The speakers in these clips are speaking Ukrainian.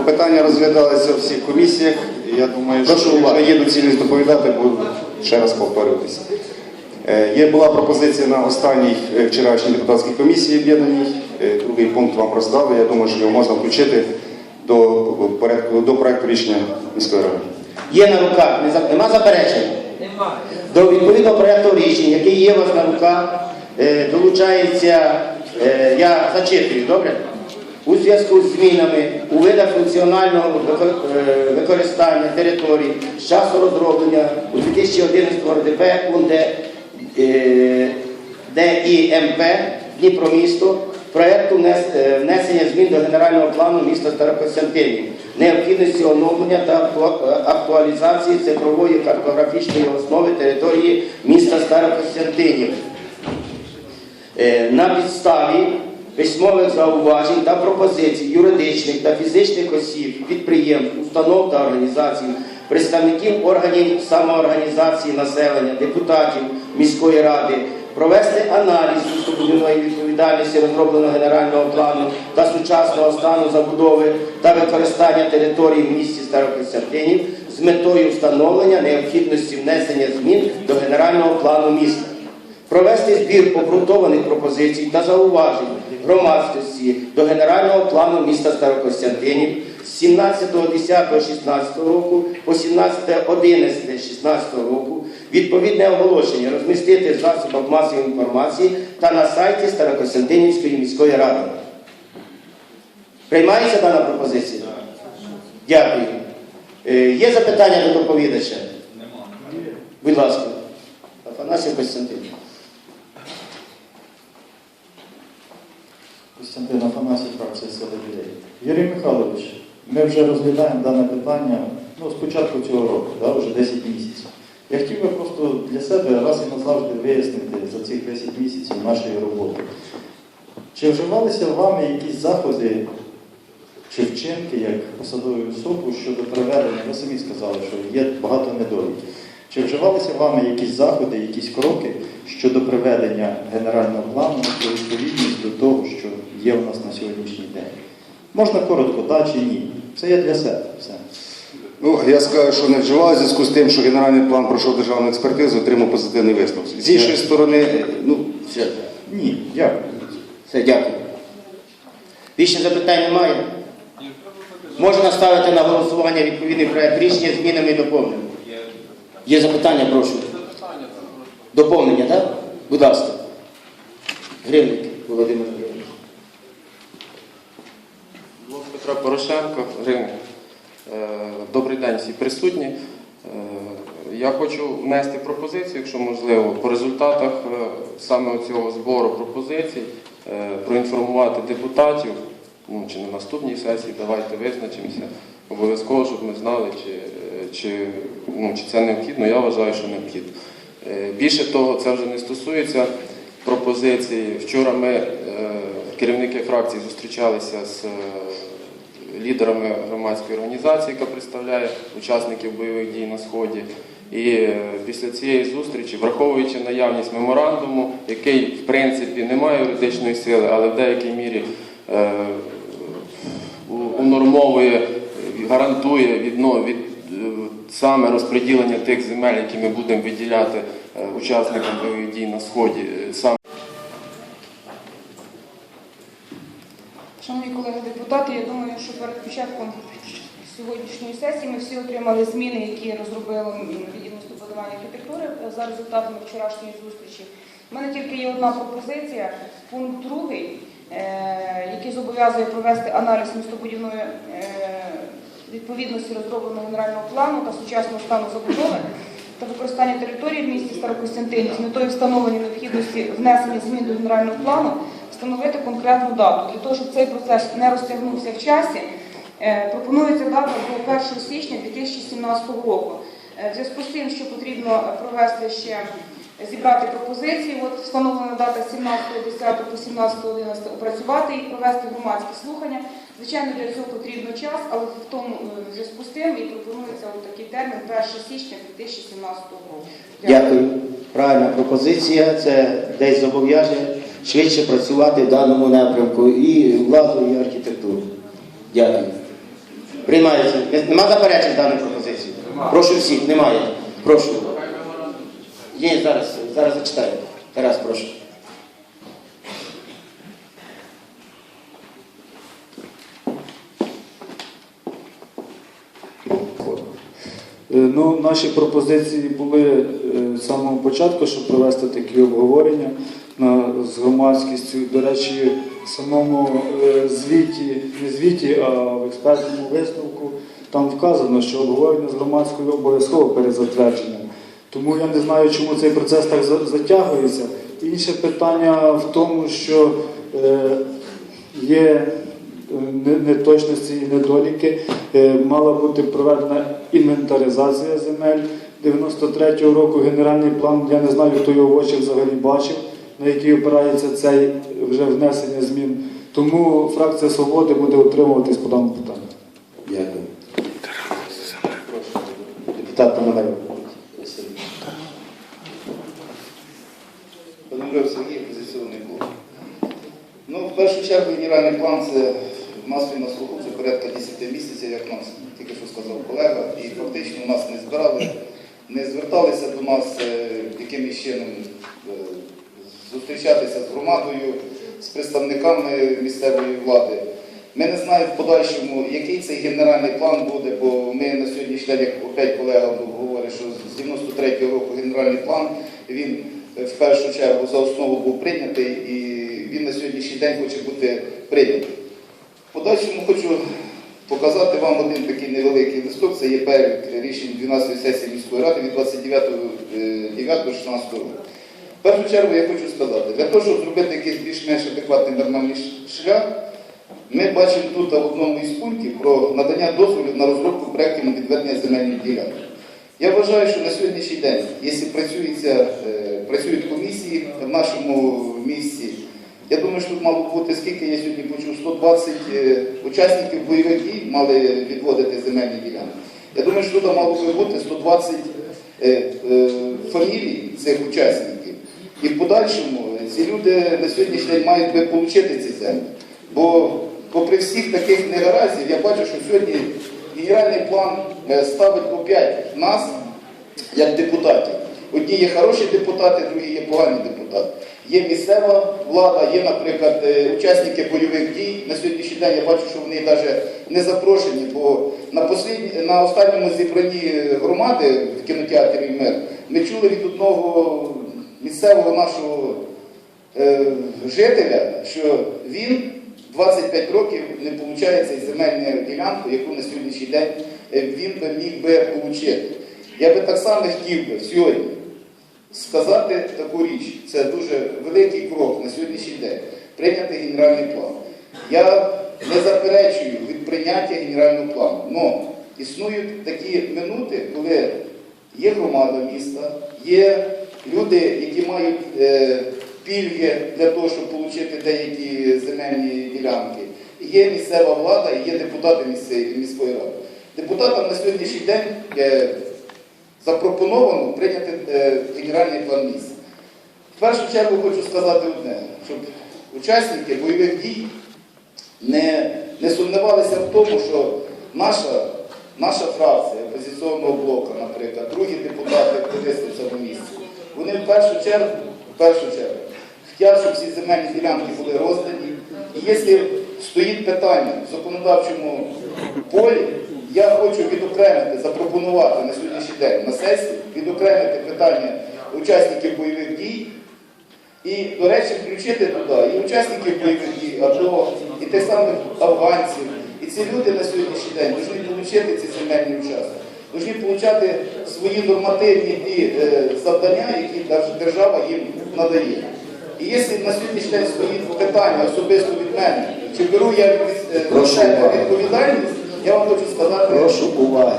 Ну, питання розглядалися у всіх комісіях. Я думаю, Прошу що уваги. не є доцільність доповідати, буду ще раз повторюватися. Е, Є була пропозиція на останній е, вчорашній депутатській комісії об'єднаній. Е, Другий пункт вам роздали. Я думаю, що його можна включити до порядку до проекту рішення міської ради. Є на руках, не за- нема заперечень? Немає. До відповідного проєкту рішень, який є у вас на руках, долучається, я зачитую, добре? У зв'язку з змінами у видах функціонального е, використання території з часу розроблення у 2011 РДП ДІМП Дніпромісто проєкту е, внесення змін до генерального плану міста Старокостянтинів, необхідності оновлення та е, актуалізації цифрової картографічної основи території міста Старокостянтинів. На підставі письмових зауважень та пропозицій юридичних та фізичних осіб, підприємств, установ та організацій, представників органів самоорганізації населення, депутатів міської ради, провести аналіз містобудівної відповідальності розробленого генерального плану та сучасного стану забудови та використання території в місті Старокостянтинів з метою встановлення необхідності внесення змін до генерального плану міста. Провести збір обґрунтованих пропозицій та зауважень громадськості до генерального плану міста Старокостянтинів з 17.10.16 року по 17.11.16 року відповідне оголошення розмістити в засобах масової інформації та на сайті Старокостянтинівської міської ради. Приймається дана пропозиція? Дякую. Е, Є запитання до доповідача? Будь ласка. Афанасів Костянтин. Костянтин Афанасій, фракція Сили людей. Юрій Михайлович, ми вже розглядаємо дане питання ну, з початку цього року, да, вже 10 місяців. Я хотів би просто для себе раз і назавжди вияснити за цих 10 місяців нашої роботи. Чи вживалися вами якісь заходи чи вчинки як посадової особи щодо проведення, ви самі сказали, що є багато недоліків. Чи вживалися вами якісь заходи, якісь кроки щодо приведення генерального плану у відповідність до того, що є у нас на сьогоднішній день? Можна коротко, да чи ні? Це я для себе все. Ну, я скажу, що не вживаю в зв'язку з тим, що генеральний план пройшов державну експертизу, отримав позитивний висновок. З іншої сторони, ну, Все, Ні, дякую. все, дякую. Більше запитань немає? Можна ставити на голосування відповідний проект рішення змінами і доповненнями. Є запитання, прошу. Доповнення, так? Будь ласка. Гривник Володимир Гривник. Блок Петра Порошенко, Ринок. Е, Добрий день всі присутні. Е, Я хочу внести пропозицію, якщо можливо, по результатах е, саме цього збору пропозицій проінформувати депутатів, ну, чи на наступній сесії, давайте визначимося. Обов'язково, щоб ми знали, чи, чи, ну, чи це необхідно. Я вважаю, що необхідно. Більше того, це вже не стосується пропозиції. Вчора ми, керівники фракції, зустрічалися з лідерами громадської організації, яка представляє учасників бойових дій на Сході. І е, після цієї зустрічі, враховуючи наявність меморандуму, який в принципі не має юридичної сили, але в деякій мірі е, унормовує, гарантує відно, від, е, саме розподілення тих земель, які ми будемо виділяти е, учасникам бойових дій на Сході. е, Саме Колеги депутати, я думаю, що перед початком сьогоднішньої сесії ми всі отримали зміни, які розробило відділ містобудування архітектури за результатами вчорашньої зустрічі. У мене тільки є одна пропозиція. Пункт другий, е, який зобов'язує провести аналіз містобудівної е, відповідності розробленого генерального плану та сучасного стану забудови та використання території в місті Старокостянтинів з метою встановлення необхідності внесення змін до генерального плану встановити конкретну дату. Для того, щоб цей процес не розтягнувся в часі, е, пропонується дата до 1 січня 2017 року. Е, В зв'язку з тим, що потрібно провести ще зібрати пропозиції, от встановлена дата 17.10 по 17.11 опрацювати їх, провести громадські слухання. Звичайно, для цього потрібно час, але в тому е, зв'язку з тим і пропонується от такий термін 1 січня 2017 року. Дякую. Правильна пропозиція. Це десь зобов'яже швидше працювати в даному напрямку і владу, і архітектуру. Дякую. Приймається. Нема заперечень даної пропозиції? Прошу всіх, немає. Прошу. Є зараз, зараз зачитаю. Тарас, прошу. Е, Ну, наші пропозиції були е, з самого початку, щоб провести такі обговорення з громадськістю. До речі, в самому е, звіті, не звіті, а в експертному висновку там вказано, що обговорення з громадською обов'язково перед затвердженням. Тому я не знаю, чому цей процес так затягується. Інше питання в тому, що е, є неточності і недоліки. Е, Мала бути проведена інвентаризація земель 93-го року. Генеральний план, я не знаю, хто його очі взагалі бачив, на який опирається цей вже внесення змін. Тому фракція свободи буде утримуватись по даному питанню. Дякую. Депутат Пономарьов. Сергій. Ну, в першу чергу, генеральний план це в нас він на слуху це порядка 10 місяців, як нам тільки що сказав колега, і фактично нас не збирали, не зверталися до нас е, якимось чином е, зустрічатися з громадою, з представниками місцевої влади. Ми не знаємо в подальшому, який цей генеральний план буде, бо ми на сьогоднішній день, як опять колега говорить, що з 93-го року генеральний план він е, в першу чергу за основу був прийнятий і він на сьогоднішній день хоче бути прийнятий. В подальшому хочу показати вам один такий невеликий листок. Це є перелік рішень 12-ї сесії міської ради від 29.9.16 року. В першу чергу я хочу сказати, для того, щоб зробити якийсь більш-менш адекватний нормальний шлях, ми бачимо тут в одному із пунктів про надання дозволів на розробку проєктів на відведення земельних ділянок. Я вважаю, що на сьогоднішній день, якщо працюється, е, працюють комісії в нашому місті, я думаю, що тут мало бути, скільки я сьогодні почув, 120 е, учасників бойових дій мали відводити земельні ділянки. Я думаю, що тут мало би бути 120 е, е, фамілій цих учасників. І в подальшому ці люди на сьогоднішній день мають би отримати ці землі. Бо попри всіх таких негараздів, я бачу, що сьогодні генеральний план е, ставить опять нас як депутатів. Одні є хороші депутати, другі є погані депутати. Є місцева влада, є, наприклад, е, учасники бойових дій. На сьогоднішній день я бачу, що вони навіть не запрошені, бо на, послідні, на останньому зібранні громади в кінотеатрі Мир ми чули від одного місцевого нашого е, жителя, що він 25 років не отримує цей земельну ділянку, яку на сьогоднішній день е, він би міг би отримати. Я би так само хотів би сьогодні сказати таку річ. Це дуже великий крок на сьогоднішній день. Прийняти генеральний план. Я не заперечую від прийняття генерального плану. але існують такі минути, коли є громада міста, є люди, які мають е, пільги для того, щоб отримати деякі земельні ділянки. Є місцева влада і є депутати міської ради. Депутатам на сьогоднішній день е, запропоновано прийняти е, генеральний план міста. В першу чергу хочу сказати одне, щоб учасники бойових дій не, не сумнівалися в тому, що наша, наша фракція опозиційного блоку, наприклад, другі депутати в цьому місці, вони в першу чергу, в першу чергу хотять, щоб ці земельні ділянки були роздані. І якщо стоїть питання в законодавчому полі, я хочу відокремити, запропонувати на сьогоднішній день на сесії, відокремити питання учасників бойових дій і, до речі, включити туди і учасників бойових дій, АТО, і тих самих афганців. І ці люди на сьогоднішній день повинні отримати ці земельні участки, повинні отримати свої нормативні ті, е, завдання, які держава їм надає. І якщо на сьогоднішній день стоїть питання особисто від мене, чи беру я від, себе відповідальність, я вам хочу сказати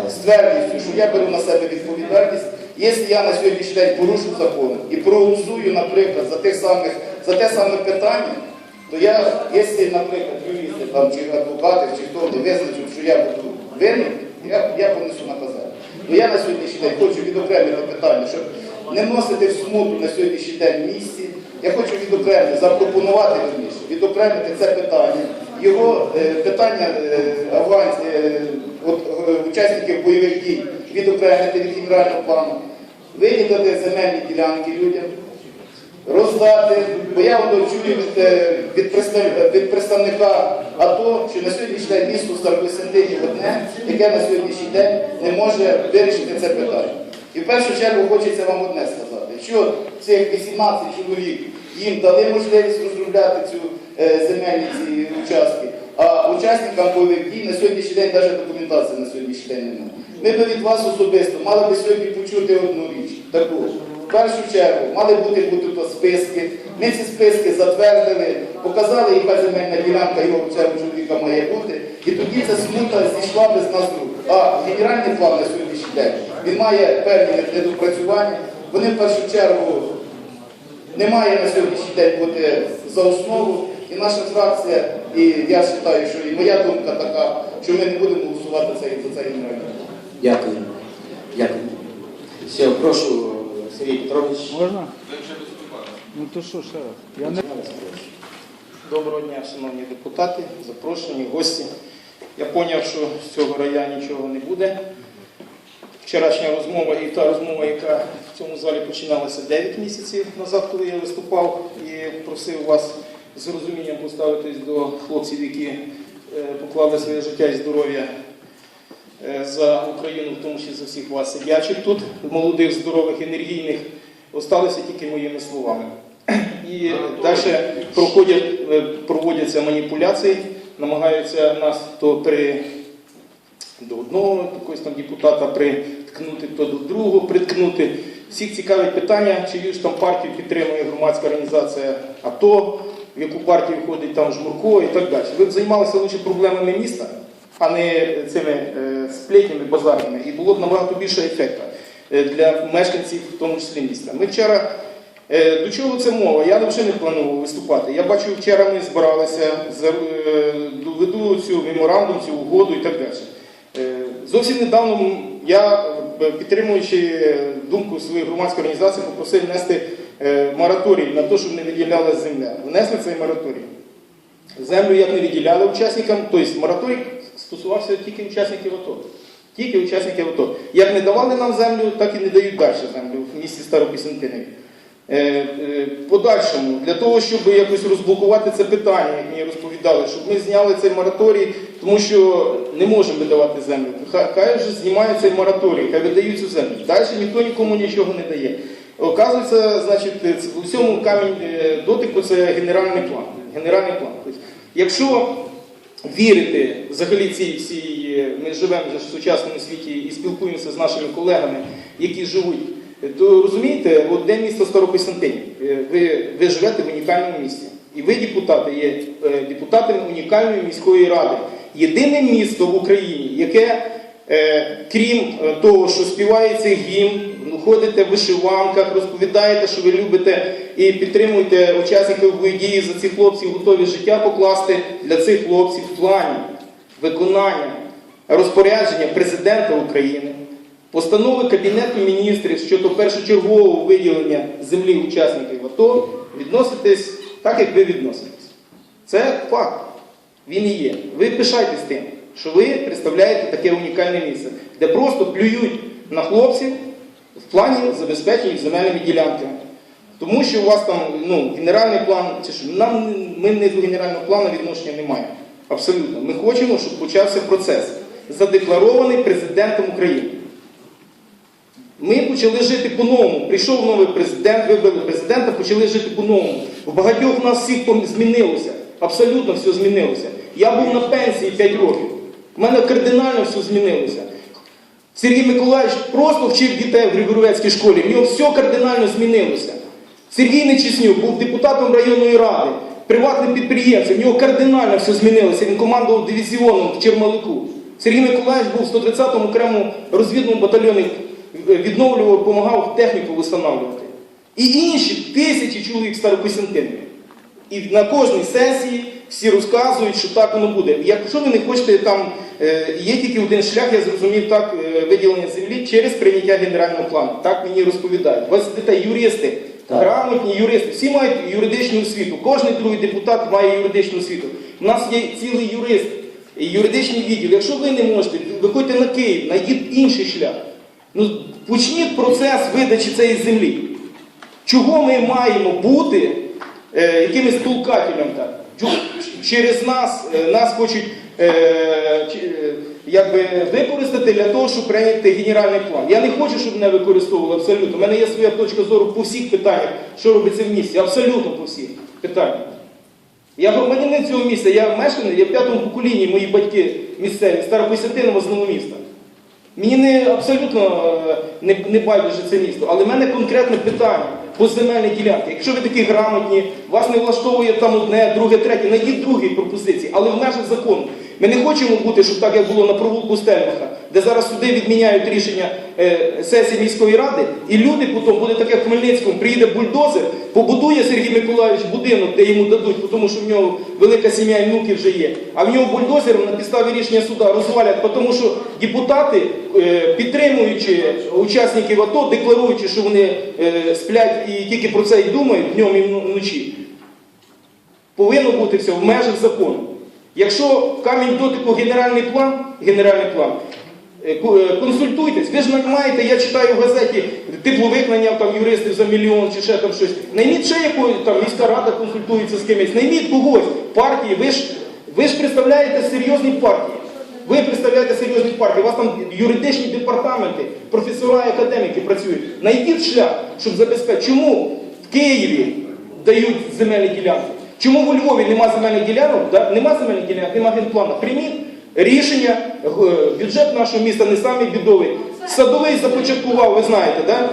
з твердістю, що я беру на себе відповідальність, якщо я на сьогоднішній день порушу закон і проголосую, наприклад, за тих самих, за те саме питання, то я, якщо, наприклад, юристи там, чи адвокати, чи хто не визначив, що я буду винен, я, я понесу наказання. То я на сьогоднішній день хочу відокремити питання, щоб не вносити в смуту на сьогоднішній день місці. Я хочу відокремити, запропонувати вірніше, відокремити це питання його е, питання е, аванс, е, от, е, учасників бойових дій відокремити від генерального плану, виділити земельні ділянки людям, роздати, бо я чую від, е, від, від представника АТО, що на сьогоднішній день місто Старокостянтинів одне, яке на сьогоднішній день не може вирішити це питання. І в першу чергу хочеться вам одне сказати, що цих 18 чоловік їм дали можливість розробляти цю е, земельні ці участки, а учасникам бойових дій на сьогоднішній день навіть документації на сьогоднішній день немає. Ми би від вас особисто мали би сьогодні почути одну річ таку. В першу чергу мали бути бути списки. Ми ці списки затвердили, показали, яка земельна ділянка його цього чоловіка має бути. І тоді ця смута зійшла без нас рук. А генеральний план на сьогоднішній день він має певні недопрацювання. Вони в першу чергу не має на сьогоднішній день бути за основу. І наша фракція, і я вважаю, що і моя думка така, що ми не будемо голосувати цей, за цей генеральний план. Дякую. Дякую. Все, прошу, Сергій Петрович. Можна? Ну то що ще раз? Я не Доброго дня, шановні депутати, запрошені, гості. Я зрозумів, що з цього рая нічого не буде. Вчорашня розмова і та розмова, яка в цьому залі починалася 9 місяців назад, коли я виступав і просив вас з розумінням поставитись до хлопців, які е, поклали своє життя і здоров'я е, за Україну, в тому числі за всіх вас сидячих тут, молодих, здорових, енергійних, осталися тільки моїми словами. І далі проходять, е, проводяться маніпуляції, намагаються нас то при до одного якогось там депутата приткнути, то до другого приткнути. Всіх цікавить питання, чию ж там партію підтримує громадська організація АТО, в яку партію входить там Жмурко і так далі. Ви б займалися лише проблемами міста, а не цими е, сплетнями, базарними, і було б набагато більше ефекту е, для мешканців, в тому числі міста. Ми вчора До чого це мова? Я взагалі не планував виступати. Я бачу, вчора ми збиралися, е, доведу цю меморандум, цю угоду і так далі. Е, Зовсім недавно я, е, підтримуючи думку своєї громадської організації, попросив внести е, мораторій на те, щоб не виділялася земля. Внесли цей мораторій. Землю як не виділяли учасникам, тобто мораторій стосувався тільки учасників АТО. Тільки учасників АТО. Як не давали нам землю, так і не дають далі землю в місті Старопісентинові. Е, е, Подальшому, для того, щоб якось розблокувати це питання, як мені розповідали, щоб ми зняли цей мораторій, тому що не можемо видавати землю. Хай, вже знімають цей мораторій, хай видають цю землю. Далі ніхто нікому нічого не дає. Оказується, значить, у всьому камінь е, дотику це генеральний план. Генеральний план. Тобто, якщо вірити взагалі цій всій, ми живемо в сучасному світі і спілкуємося з нашими колегами, які живуть, то розумієте, от де місто Старокостянтинів, ви, ви живете в унікальному місті. І ви, депутати, є е, депутатами унікальної міської ради. Єдине місто в Україні, яке, е, крім е, того, що співається гімн, ну, ходите в вишиванках, розповідаєте, що ви любите і підтримуєте учасників бойових дій за цих хлопців, готові життя покласти для цих хлопців в плані виконання розпорядження президента України, постанови Кабінету міністрів щодо першочергового виділення землі учасників АТО, відноситесь так, як ви відноситесь. Це факт. Він і є. Ви пишайтесь тим, що ви представляєте таке унікальне місце, де просто плюють на хлопців в плані забезпечення земельними ділянками. Тому що у вас там ну, генеральний план, чи що, нам ми не до генерального плану відношення не маємо. Абсолютно. Ми хочемо, щоб почався процес, задекларований президентом України. Ми почали жити по-новому. Прийшов новий президент, вибрали президента, почали жити по-новому. У багатьох у нас всіх змінилося. Абсолютно все змінилося. Я був на пенсії 5 років. У мене кардинально все змінилося. Сергій Миколаївич просто вчив дітей в Григоровецькій школі. В нього все кардинально змінилося. Сергій Нечиснюк був депутатом районної ради, приватним підприємцем. В нього кардинально все змінилося. Він командував дивізіоном в Чермалику. Сергій Миколаївич був в 130-му окремому розвідному батальйоні, відновлював, допомагав техніку встановлювати. І інші тисячі чоловік Старокостянтинові. І на кожній сесії всі розказують, що так воно буде. Якщо ви не хочете там, е, є тільки один шлях, я зрозумів так, е, виділення землі через прийняття генерального плану. Так мені розповідають. У вас сидите юристи, грамотні юристи, всі мають юридичну освіту. Кожен другий депутат має юридичну освіту. У нас є цілий юрист, юридичний відділ. Якщо ви не можете, виходьте на Київ, знайдіть інший шлях. Ну, почніть процес видачі цієї землі. Чого ми маємо бути е, якимось толкателем там? Через нас, е, нас хочуть е, е, використати для того, щоб прийняти генеральний план. Я не хочу, щоб мене використовували абсолютно. У мене є своя точка зору по всіх питаннях, що робиться в місті. Абсолютно по всіх питаннях. Я громадянин цього міста, я мешканець, я в п'ятому поколінні, мої батьки місцеві, Старокостянтинова з міста. Мені не абсолютно е, не, не байдуже це місто, але в мене конкретне питання по земельній ділянці. Якщо ви такі грамотні, вас не влаштовує там одне, друге, третє, знайдіть другі пропозиції, але в межах закону. Ми не хочемо бути, щоб так як було на провулку Стельмаха, де зараз суди відміняють рішення е, сесії міської ради, і люди потім буде так, як в Хмельницькому, приїде бульдозер, побудує Сергій Миколаївич будинок, де йому дадуть, тому що в нього велика сім'я і внуки вже є. А в нього бульдозером на підставі рішення суда розвалять, тому що депутати, е, підтримуючи учасників АТО, декларуючи, що вони е, сплять і тільки про це й думають днем і вночі, повинно бути все в межах закону. Якщо камінь дотику генеральний план, генеральний план, е, е, консультуйтесь, ви ж маєте, я читаю в газеті, тепловик наняв там юристів за мільйон чи ще там щось. Найміть ще якої там міська рада консультується з кимось, найміть когось, партії, ви ж, ви ж представляєте серйозні партії. Ви представляєте серйозні партії, у вас там юридичні департаменти, професора і академіки працюють. Найдіть шлях, щоб забезпечити. Чому в Києві дають земельні ділянки? Чому у Львові нема земельних ділянок? Да? Нема земельних ділянок, нема генплану. Прийміть рішення, бюджет нашого міста не самий бідовий. Садовий започаткував, ви знаєте, да?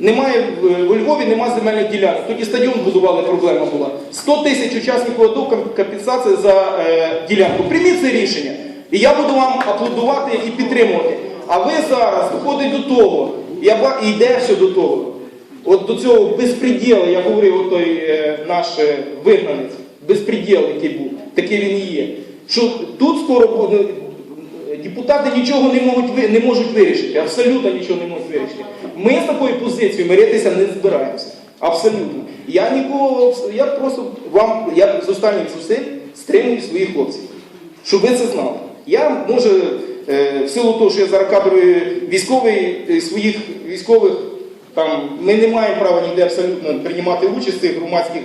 Немає в- у Львові нема земельних ділянок. Тоді стадіон будували, проблема була. 100 тисяч учасників АТО ком- компенсація за е, ділянку. Прийміть це рішення. І я буду вам аплодувати і підтримувати. А ви зараз доходить до того, я і йде все до того. От до цього безпреділу, я говорив, той е, наш е, вигнанець, безпреділ, який був, такий він і є. Що тут скоро депутати нічого не можуть, не можуть вирішити, абсолютно нічого не можуть вирішити. Ми з такою позицією миритися не збираємося. Абсолютно. Я нікого, я просто вам, я з останніх зусиль стримую своїх хлопців, щоб ви це знали. Я може, е, в силу того, що я зараз кадровий військовий, своїх військових там ми не маємо права ніде абсолютно приймати участь в громадських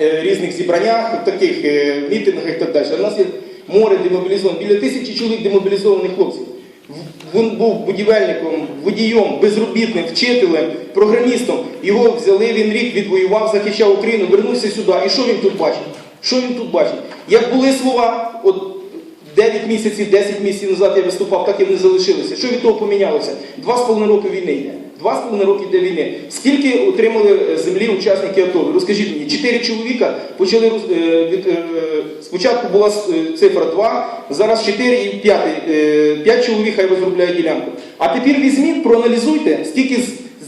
е, різних зібраннях, таких е, мітингах і так далі. У нас є море демобілізованих, біля тисячі чоловік демобілізованих хлопців. Він був будівельником, водієм, безробітним, вчителем, програмістом. Його взяли, він рік відвоював, захищав Україну, вернувся сюди. І що він тут бачить? Що він тут бачить? Як були слова, от 9 місяців, 10 місяців назад я виступав, так і вони залишилися. Що від того помінялося? Два з половиною роки війни йде. Два з половиною роки йде війни. Скільки отримали е, землі учасники АТО? Розкажіть мені, чотири чоловіка почали роз- е, від, е, спочатку була цифра 2, зараз 4 і 5. 5 чоловік хай розробляє ділянку. А тепер візьміть, проаналізуйте, скільки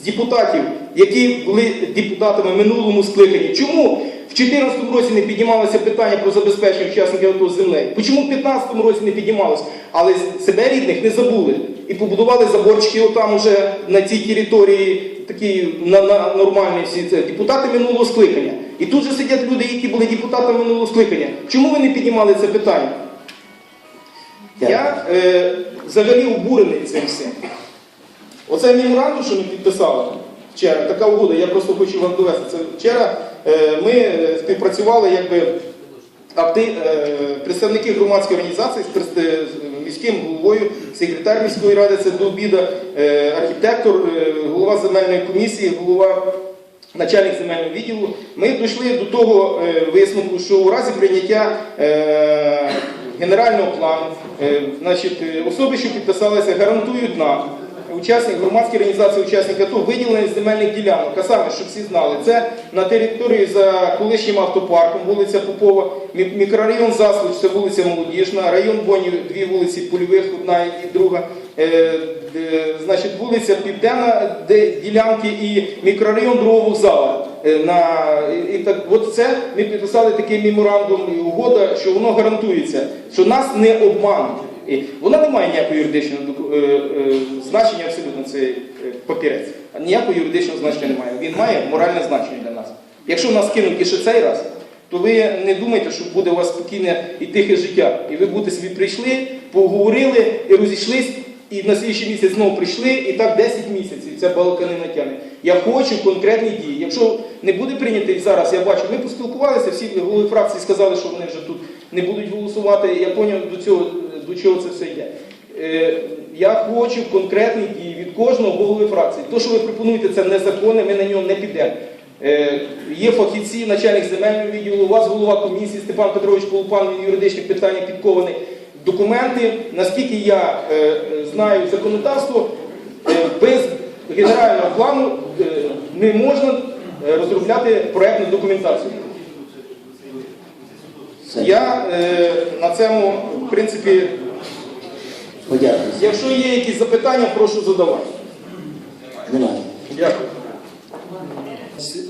з депутатів, які були депутатами в минулому скликанні. Чому в 2014 році не піднімалося питання про забезпечення учасників АТО землею? Чому в 2015 році не піднімалося? Але себе рідних не забули. І побудували заборчики отам уже на цій території, такі на, на нормальні всі це депутати минулого скликання. І тут же сидять люди, які були депутатами минулого скликання. Чому ви не піднімали це питання? Я е, взагалі обурений цим всім. Оце меморандум, що ми підписали вчора, така угода, я просто хочу вам довести. Це вчора ми е, співпрацювали якби е, представники громадської організації е, з міським головою, секретар міської ради, це до обіда, архітектор, голова земельної комісії, голова. Начальник земельного відділу, ми дійшли до того висновку, що у разі прийняття генерального плану, значить, особи, що підписалися, гарантують нам, учасник громадської організації, учасник АТО, виділення земельних ділянок. А саме, щоб всі знали, це на території за колишнім автопарком, вулиця Попова, мікрорайон Заслуч, це вулиця Молодіжна, район Бонів, дві вулиці Польових, одна і друга. Е, де, значить, вулиця Південна, де ділянки і мікрорайон другого вокзалу. Е, На, і так, от це ми підписали такий меморандум і угода, що воно гарантується, що нас не обмануть. І вона не має ніякого юридичного е, е, значення абсолютно цей е, папірець. Ніякого юридичного значення немає. Він має моральне значення для нас. Якщо нас кинуть і цей раз, то ви не думайте, що буде у вас спокійне і тихе життя. І ви будете собі прийшли, поговорили і розійшлись, і на слідчий місяць знову прийшли, і так 10 місяців ця балка не натягне. Я хочу конкретні дії. Якщо не буде прийнятий зараз, я бачу, ми поспілкувалися, всі голови фракції сказали, що вони вже тут не будуть голосувати. Я зрозумів, до цього до чого це все йде. Я хочу конкретні дії від кожного голови фракції. То, що ви пропонуєте, це незаконне, ми на нього не підемо. Е, Є фахівці, начальник земельного відділу, у вас голова комісії Степан Петрович Полупан, він юридичних питань підкований. Документи, наскільки я е, знаю законодавство, е, без генерального плану не можна розробляти проектну документацію. Я е, на цьому, в принципі, Подякую. якщо є якісь запитання, прошу задавати. Немає. Дякую.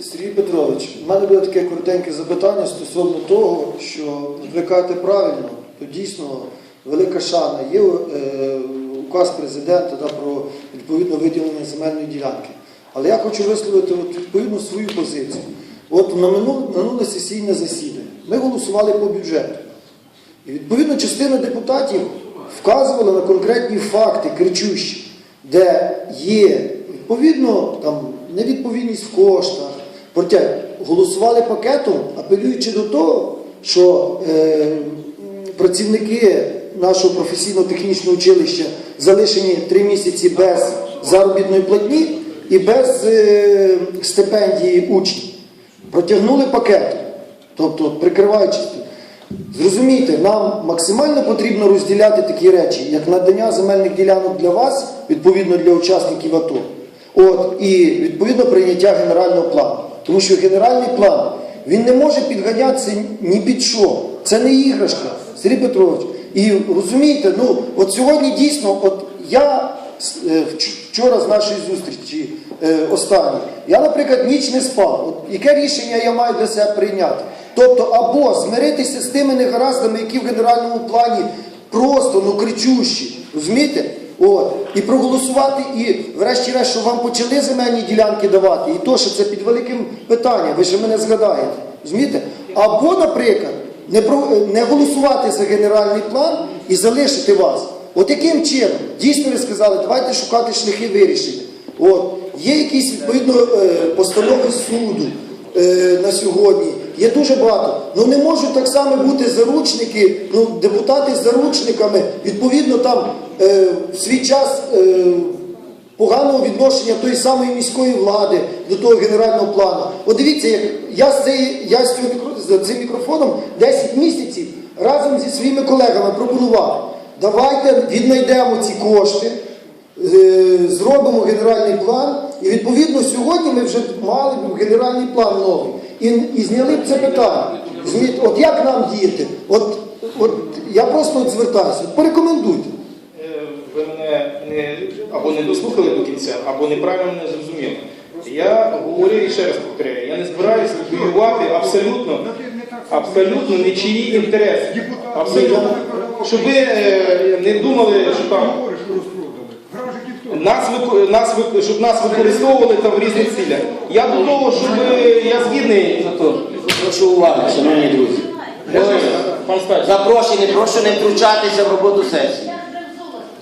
Сергій Петрович, у мене буде таке коротеньке запитання стосовно того, що ви кажете правильно, то дійсно велика шана. Є е, указ президента да, про відповідне виділення земельної ділянки. Але я хочу висловити от, відповідно свою позицію. От на минуле, минуле сесійне засідання ми голосували по бюджету. І відповідно частина депутатів вказувала на конкретні факти кричущі, де є відповідно там невідповідність в коштах. Проте голосували пакетом, апелюючи до того, що е, працівники нашого професійно-технічного училища залишені три місяці без заробітної платні і без е, стипендії учнів. Протягнули пакет, тобто прикриваючись. Зрозумійте, нам максимально потрібно розділяти такі речі, як надання земельних ділянок для вас, відповідно для учасників АТО, от, і відповідно прийняття генерального плану. Тому що генеральний план він не може підганятися ні під що. Це не іграшка, Сергій Петрович. І розумієте, ну от сьогодні дійсно, от я е, вчора з нашої зустрічі е, останньої, я, наприклад, ніч не спав. От яке рішення я маю для себе прийняти? Тобто, або змиритися з тими негараздами, які в генеральному плані просто ну кричущі, розумієте? От, і проголосувати, і врешті-решт, що вам почали земельні ділянки давати, і то, що це під великим питанням, ви ще мене згадаєте. Розумієте? Або, наприклад, не, про, не голосувати за генеральний план і залишити вас. От яким чином? Дійсно ви сказали, давайте шукати шляхи вирішення. От, є якісь відповідно е, постанови суду е, на сьогодні. Є дуже багато. Ну не можуть так само бути заручники, ну депутати з заручниками, відповідно там е, в свій час е, поганого відношення тої самої міської влади до того генерального плану. От дивіться, як я з, цієї, я з, цього мікро- з цим мікрофоном 10 місяців разом зі своїми колегами пропонував. Давайте віднайдемо ці кошти, е, зробимо генеральний план, і відповідно сьогодні ми вже мали б генеральний план новий. І, і зняли б це питання. От як нам діяти? От, от я просто от звертаюся, порекомендуйте. Е, ви мене не, або не дослухали до кінця, або неправильно мене зрозуміли. Я говорю і ще раз повторяю, я не збираюся воювати абсолютно, абсолютно нічиї інтереси. Абсолютно. Щоб ви е, не думали, що там нас, нас, щоб нас використовували там в різних цілях. Я до того, щоб е, я згідний. Прошу уваги, шановні друзі. Запрошені, прошу не втручатися в роботу сесії.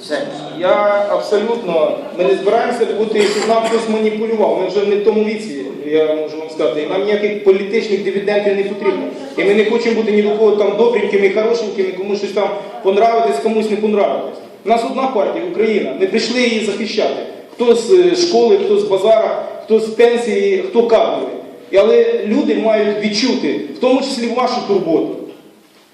Все. Я абсолютно, ми не збираємося бути, щоб нам хтось маніпулював. Ми вже не в тому віці, я можу вам сказати. І нам ніяких політичних дивідендів не потрібно. І ми не хочемо бути ні до кого там добренькими, хорошенькими, комусь щось там понравитись, комусь не понравитись. У нас одна партія Україна. Ми прийшли її захищати. Хто з е, школи, хто з базара, хто з пенсії, хто кадровий. Але люди мають відчути, в тому числі вашу турботу.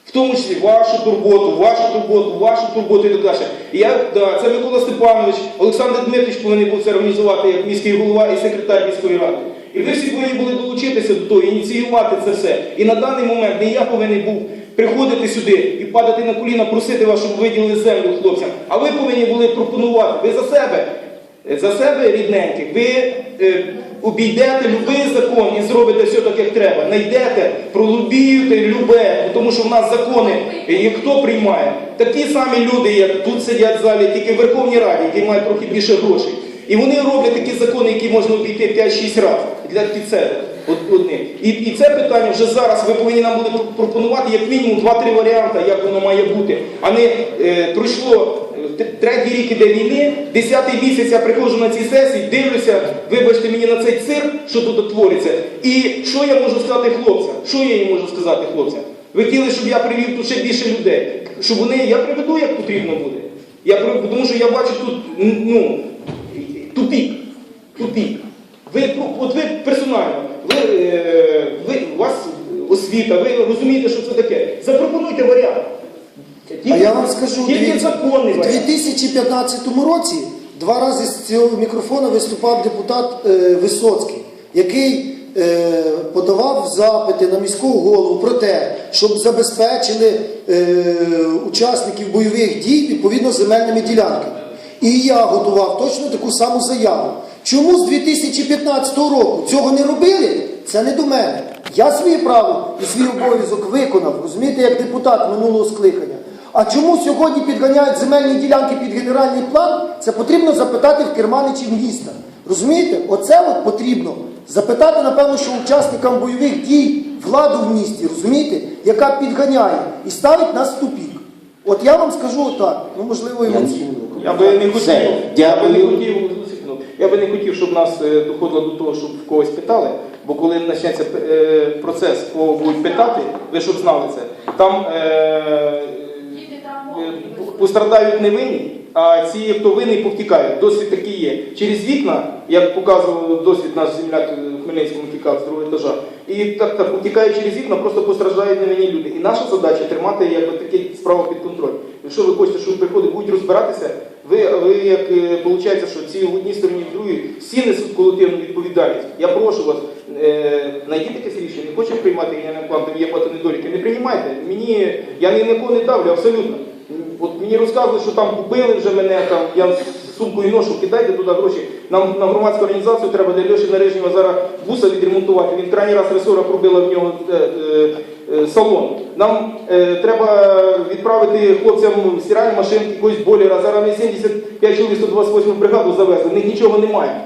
В тому числі вашу турботу, вашу турботу, вашу турботу і так далі. І я, да, це Микола Степанович, Олександр Дмитрович повинен був це організувати як міський голова і секретар міської ради. І ви всі повинні були долучитися до того, ініціювати це все. І на даний момент не я повинен був приходити сюди і падати на коліна, просити вас, щоб виділили землю хлопцям. А ви повинні були пропонувати. Ви за себе, е, за себе рідненьких, ви е, обійдете будь-який закон і зробите все так, як треба. Найдете, пролобіюєте любе, тому що в нас закони, і хто приймає? Такі самі люди, як тут сидять в залі, тільки в Верховній Раді, які мають трохи більше грошей. І вони роблять такі закони, які можна обійти 5-6 разів для себе. І, і це питання вже зараз ви повинні нам буде пропонувати як мінімум 2-3 варіанти, як воно має бути. А не е, пройшло е, третій рік іде війни, десятий місяць я приходжу на ці сесії, дивлюся, вибачте мені на цей цирк, що тут твориться. І що я можу сказати хлопцям? Що я їм можу сказати хлопцям? Ви хотіли, щоб я привів тут ще більше людей. Щоб вони, я приведу, як потрібно буде. Я тому що я бачу тут, ну, тупік. Тупік. Ви, ну, от ви персонально, ви, е, ви, у вас освіта, ви розумієте, що це таке. Запропонуйте варіант. А я вам скажу, тільки законний у 2015 році два рази з цього мікрофона виступав депутат е, Висоцький, який е, подавав запити на міського голову про те, щоб забезпечили е, учасників бойових дій відповідно земельними ділянками. І я готував точно таку саму заяву. Чому з 2015 року цього не робили? Це не до мене. Я своє право і свій обов'язок виконав, розумієте, як депутат минулого скликання. А чому сьогодні підганяють земельні ділянки під генеральний план? Це потрібно запитати в керманичів міста. Розумієте? Оце от потрібно запитати, напевно, що учасникам бойових дій владу в місті, розумієте, яка підганяє і ставить нас в тупік. От я вам скажу отак, ну можливо, емоційно. Я би не хотів, Все, я би не дякую. хотів, секунду. я би не хотів, щоб нас е, доходило до того, щоб в когось питали, бо коли почнеться е, процес, кого будуть питати, ви щоб знали це, там е, е, пострадають невинні, а ці, хто винний, повтікають. Досвід такий є. Через вікна, як показував досвід наш земляк е, в Хмельницькому тікав з другого етажа, і так, так повтікають через вікна, просто постраждають невинні люди. І наша задача тримати якби такі справи під контроль. Якщо ви хочете, щоб приходи будуть розбиратися, ви, ви як виходить, що ці в одній стороні, в другій, всі несуть колективну відповідальність. Я прошу вас, е, знайдіть якесь рішення, не хочете приймати генеральний план, там є багато недоліки, не приймайте. Мені, я ні на кого не давлю, абсолютно. Мені розказували, що там купили вже мене, там, я з сумкою ношу, кидайте туди гроші. Нам на громадську організацію треба для Льоші Нарежнєва зараз буса відремонтувати. Він крайній раз ресора пробила в нього е, е, е, салон. Нам е, треба відправити хлопцям стиральні машинки, якогось бойлера. Зараз ми 75 чоловік 128 бригаду завезли, в них нічого немає.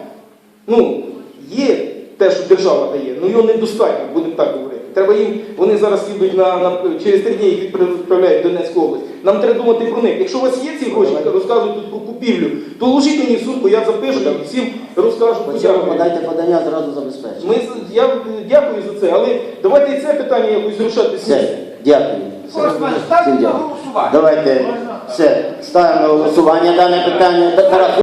Ну, є те, що держава дає, але його недостатньо, будемо так говорити. Треба їм, вони зараз їдуть на, на через три дні їх відправляють в Донецьку область. Нам треба думати про них. Якщо у вас є ці гроші, розказують тут про купівлю, то ложіть мені в сумку, я запишу і всім розкажу. подякую. подайте подання, зразу забезпечимо. Ми, я дякую за це, але давайте і це питання якось рушати. Все, дякую. Все. Всім дякую. Давайте все, ставимо на голосування дане питання.